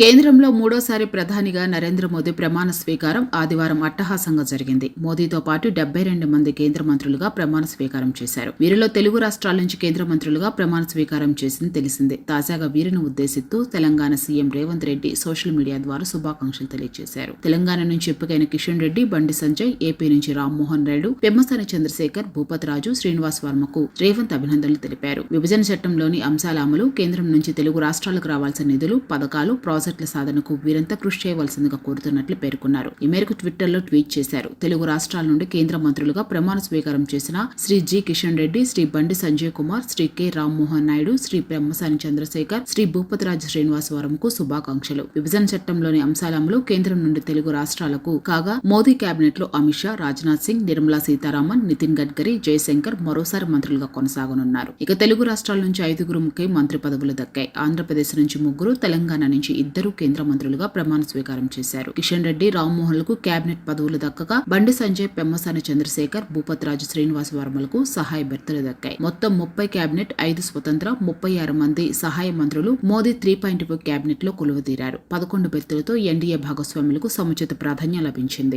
కేంద్రంలో మూడోసారి ప్రధానిగా నరేంద్ర మోదీ ప్రమాణ స్వీకారం ఆదివారం అట్టహాసంగా జరిగింది. మోదీతో పాటు డెబ్బై రెండు మంది కేంద్ర మంత్రులుగా ప్రమాణ స్వీకారం చేశారు. వీరిలో తెలుగు రాష్ట్రాల నుంచి కేంద్ర మంత్రులుగా ప్రమాణ స్వీకారం చేసింది తెలిసిందే. తాజాగా వీరిని ఉద్దేశిస్తూ Telangana CM Revanth Reddy social media ద్వారా శుభాకాంక్షలు తెలియజేశారు. తెలంగాణ నుంచి ఎంపికైన కిషన్ రెడ్డి బండి సంజయ్ ఏపీ నుంచి రామ్మోహన్ రాయుడు పెమ్మసాని చంద్రశేఖర్ భూపత్ రాజు శ్రీనివాస్ వర్మకు రేవంత్ అభినందనలు తెలిపారు. విభజన చట్టంలోని అంశాల అమలు కేంద్రం నుంచి తెలుగు రాష్ట్రాలకు రావాల్సిన నిధులు పథకాలు ప్రాజెక్టుల సాధనకు వీరంతా కృషి చేయవలసిందిగా కోరుతున్నట్లు పేర్కొన్నారు. ఈ మేరకు ట్విట్టర్లో ట్వీట్ చేశారు. తెలుగు రాష్ట్రాల నుండి కేంద్ర మంత్రులుగా ప్రమాణ స్వీకారం చేసిన శ్రీ జి. కిషన్ రెడ్డి శ్రీ బండి సంజయ్ కుమార్ శ్రీ కె. రామ్మోహన్ నాయుడు శ్రీ బ్రహ్మసాని చంద్రశేఖర్ శ్రీ భూపతిరాజు శ్రీనివాసవరంకు శుభాకాంక్షలు. విభజన చట్టంలోని అంశాల అమలు కేంద్రం నుండి తెలుగు రాష్ట్రాలకు కాగా మోదీ కేబినెట్లో అమిత్ షా రాజ్నాథ్ సింగ్ నిర్మలా సీతారామన్ నితిన్ గడ్కరీ జయశంకర్ మరోసారి మంత్రులుగా కొనసాగనున్నారు. ఇక తెలుగు రాష్ట్రాల నుంచి ఐదుగురు ముఖ్య మంత్రి పదవులు దక్కాయి. ఆంధ్రప్రదేశ్ నుంచి ముగ్గురు తెలంగాణ నుంచి ఇద్దరు కేంద్ర మంత్రులుగా ప్రమాణ స్వీకారం చేశారు. కిషన్ రెడ్డి రామ్మోహన్లకు కేబినెట్ పదవులు దక్కగా బండి సంజయ్ పెమ్మసాని చంద్రశేఖర్ భూపతిరాజు శ్రీనివాస్ వర్మలకు సహాయ భర్తలు దక్కాయి. మొత్తం ముప్పై కేబినెట్ ఐదు స్వతంత్ర ముప్పై ఆరు మంది సహాయ మంత్రులు మోదీ త్రీ పాయింట్ కేబినెట్లో కొలువుదీరారు. పదకొండు బెర్తులతో ఎన్డీఏ భాగస్వాములకు సముచిత ప్రాధాన్యం లభించింది.